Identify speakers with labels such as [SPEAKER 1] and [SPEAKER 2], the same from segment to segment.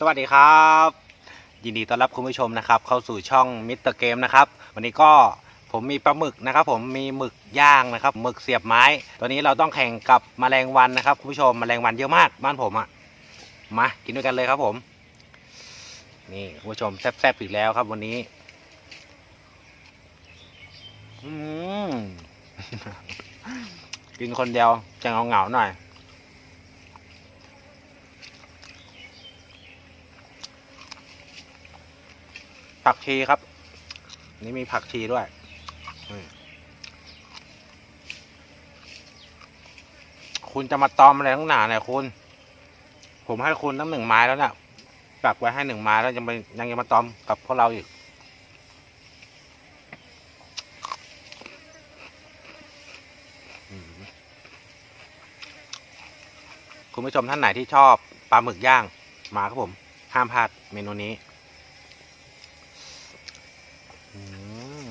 [SPEAKER 1] สวัสดีครับ ยินดีต้อนรับคุณผู้ชมนะครับ เข้าสู่ช่องมิสเตอร์เกมนะครับ วันนี้ก็ผมมีปลาหมึกนะครับ ผมมีหมึกย่างนะครับหมึกเสียบไม้ตอนนี้เราต้องแข่งกับแมลงวันนะครับคุณผู้ชมแมลงวันเยอะมากบ้านผมอะ่ะมากินด้วยกันเลยครับผม นี่คุณผู้ชมแซ่บๆอีกแล้วครับ วันนี้อืมกินคนเดียวจะเหงาๆหน่อย ผักชีครับ นี่มีผักชีด้วยคุณจะมาตอมอะไรทั้งหนาเนี่ยคุณ ผมให้คุณตั้งหนึ่งไม้แล้วเนี่ยตักไว้ให้หนึ่งไม้แล้วยังไปยังจะมาตอมกับพวกเราอีก คุณผู้ชมท่านไหนที่ชอบปลาหมึกย่าง มาครับผม ห้ามพลาดเมนูนี้ อืม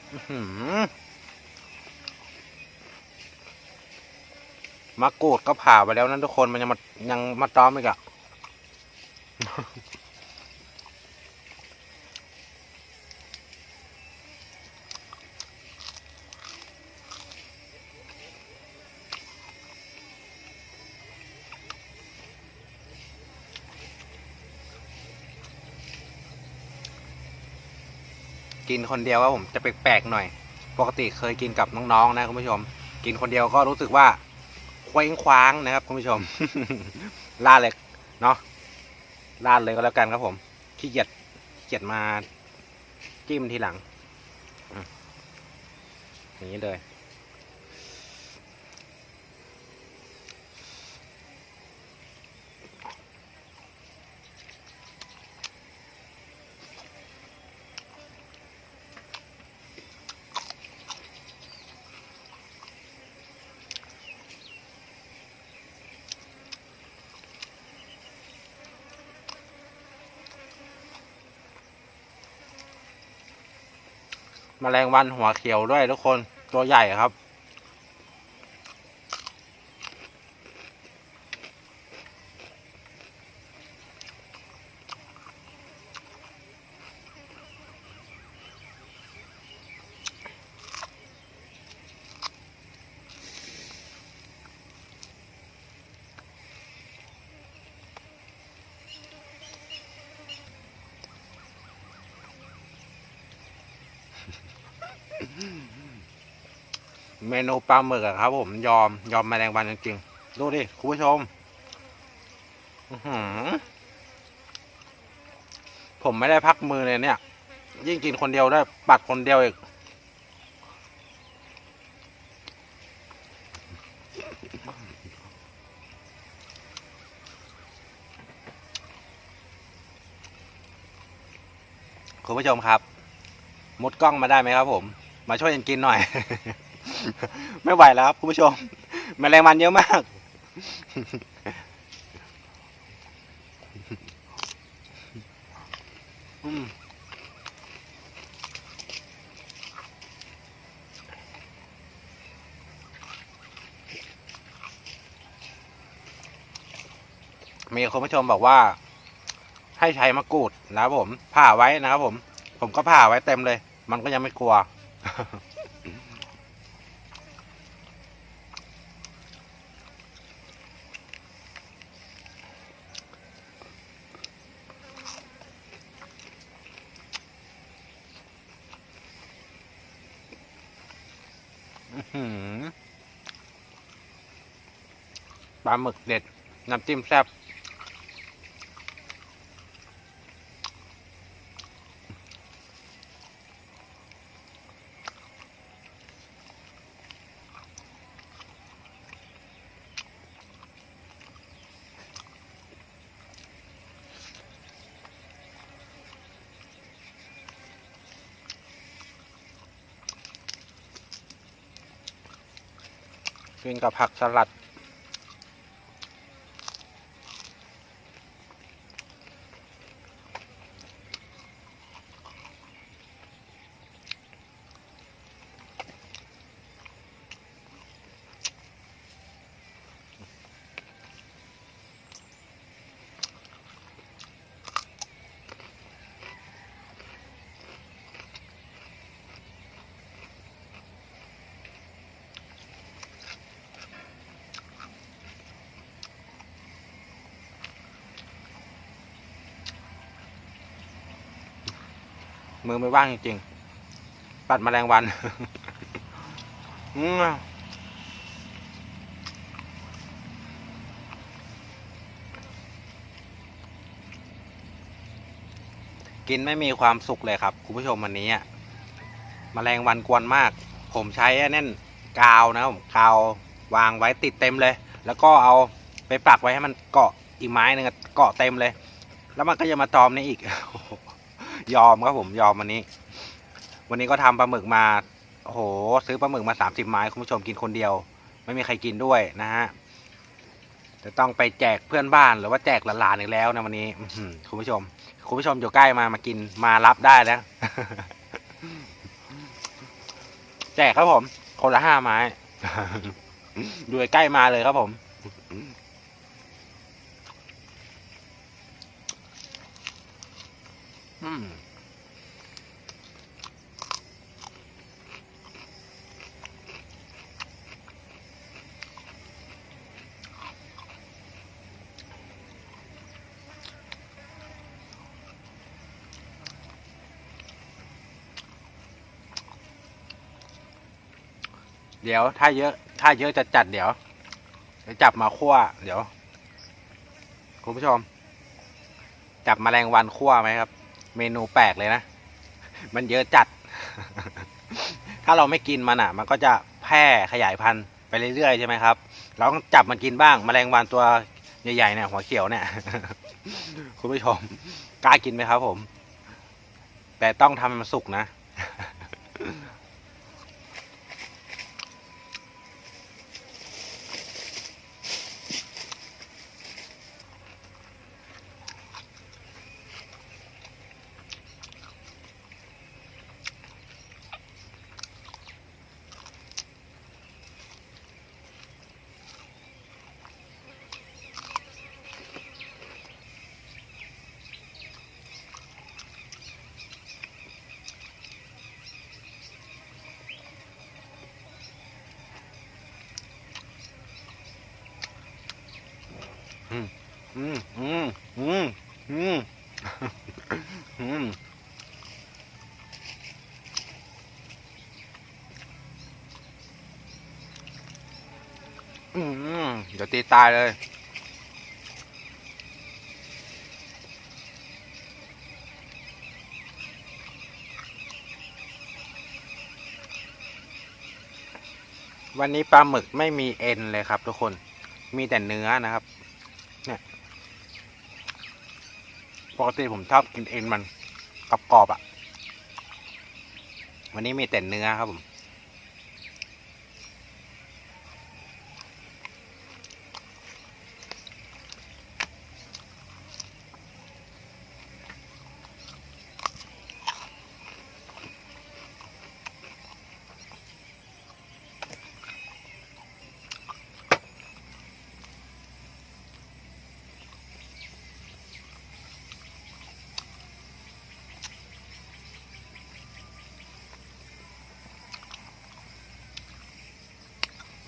[SPEAKER 1] อื้อหือ มะกรูดก็ผ่าไปแล้วนั่นทุกคนมันยังมายังมาตอมอีกอะ กินคนเดียวครับผมจะแปลกๆหน่อย ปกติเคยกินกับน้องๆนะคุณผู้ชม กินคนเดียวก็รู้สึกว่าเคว้งคว้างนะครับคุณผู้ชมลาดเลยเนาะลาดเลยก็แล้วกันครับผมขี้เกียจขี้เกียจมาจิ้มทีหลังอย่างนี้เลย แมลงวันหัวเขียวด้วยทุกคนตัวใหญ่ครับ เมนูปลาหมึกอะครับ ผมยอมยอมแมลงวันจริงๆดูดิคุณผู้ชมผมไม่ได้พักมือเลยเนี่ย ยิ่งกินคนเดียวได้ปัดคนเดียวอีกคุณผู้ชมครับ มุดกล้องมาได้ไหมครับผม มาช่วยกันกินหน่อย ไม่ไหวแล้วครับคุณผู้ชมแมลงวันเยอะมาก มีคุณผู้ชมบอกว่า ให้ใช้มะกรูดนะครับผม ผ่าไว้นะครับผม ผมก็ผ่าไว้เต็มเลย มันก็ยังไม่กลัว ปลาหมึกเด็ด น้ำจิ้มแซ่บ กินกับผักสลัด มือไม่ว่างจริงๆ ปัดแมลงวันอืกินไม่มีความสุขเลยครับ คุณผู้ชมวันนี้อะแมลงวันกวนมาก ผมใช้ไอ้นั่นกาวนะผมกาววางไว้ติดเต็มเลย แล้วก็เอาไปปักไว้ให้มันเกาะอีกไม้หนึ่งอะเกาะเต็มเลย แล้วมันก็จะมาตอมนี่อีก ยอมครับผมยอมวันนี้ วันนี้ก็ทำปลาหมึกมาโอ้โห ซื้อปลาหมึกมาสามสิบไม้คุณผู้ชมกินคนเดียว ไม่มีใครกินด้วยนะฮะจะต้องไปแจกเพื่อนบ้านหรือว่าแจกหลานๆอีกแล้วนะวันนี้ออืคุณผู้ชม คุณผู้ชมอยู่ใกล้มามากินมารับได้แล้วแจกครับผม คนละห้าไม้ อยู่ใกล้มาเลยครับผม อืม เดี๋ยวถ้าเยอะ ถ้าเยอะจะจัดเดี๋ยวจะจับมาคั่วเดี๋ยว คุณผู้ชม จับแมลงวันคั่วไหมครับ เมนูแปลกเลยนะ มันเยอะจัด ถ้าเราไม่กินมันอะ มันก็จะแพร่ขยายพันธุ์ไปเรื่อยๆใช่ไหมครับ เราต้องจับมันกินบ้างแมลงวันตัวใหญ่ๆเนี่ยหัวเขียวเนี่ย คุณผู้ชมกล้ากินไหมครับผม แต่ต้องทำให้มันสุกนะ มอืมอืมอืมอืมอืมเดี๋ยวตีตายเลยวันนี้ปลาหมึกไม่มีเอ็นเลยครับทุกคน มีแต่เนื้อนะครับ เนี่ย ปกติผมชอบกินเอ็นมันกรอบๆอะ วันนี้มีแต่เนื้อครับผม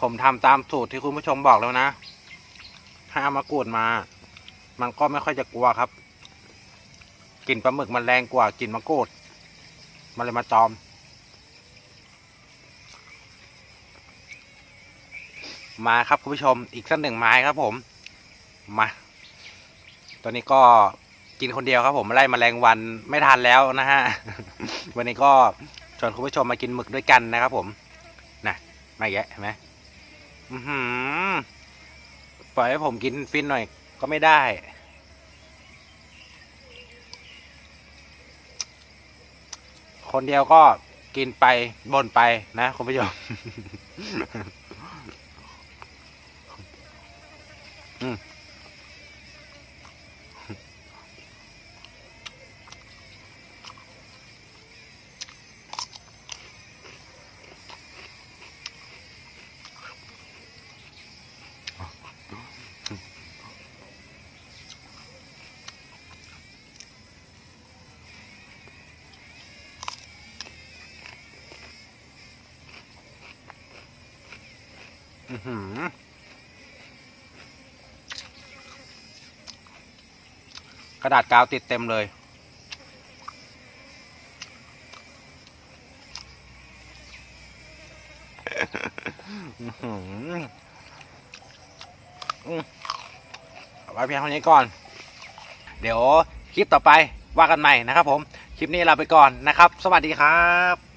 [SPEAKER 1] ผมทำตามสูตรที่คุณผู้ชมบอกแล้วนะ ถ้าเอามากรูดมา มันก็ไม่ค่อยจะกลัวครับ กลิ่นปลาหมึกมันแรงกว่ากลิ่นมะกรูด มันเลยมาตอม มาครับคุณผู้ชม อีกสักหนึ่งไม้ครับผม มา ตอนนี้ก็กินคนเดียวครับผมไล่แมลงวันไม่ทันแล้วนะฮะ วันนี้ก็ชวนคุณผู้ชมมากินหมึกด้วยกันนะครับผม นะไม่แยะเห็นไหม อือหือปล่อยให้ผมกินฟินหน่อย ก็ไม่ได้ คนเดียวก็กินไปบ่นไปนะคุณผู้ชมอืม กระดาษกาวติดเต็มเลย ไว้เพียงเท่านี้ก่อน เดี๋ยวคลิปต่อไปว่ากันใหม่นะครับผม คลิปนี้ลาไปก่อนนะครับ สวัสดีครับ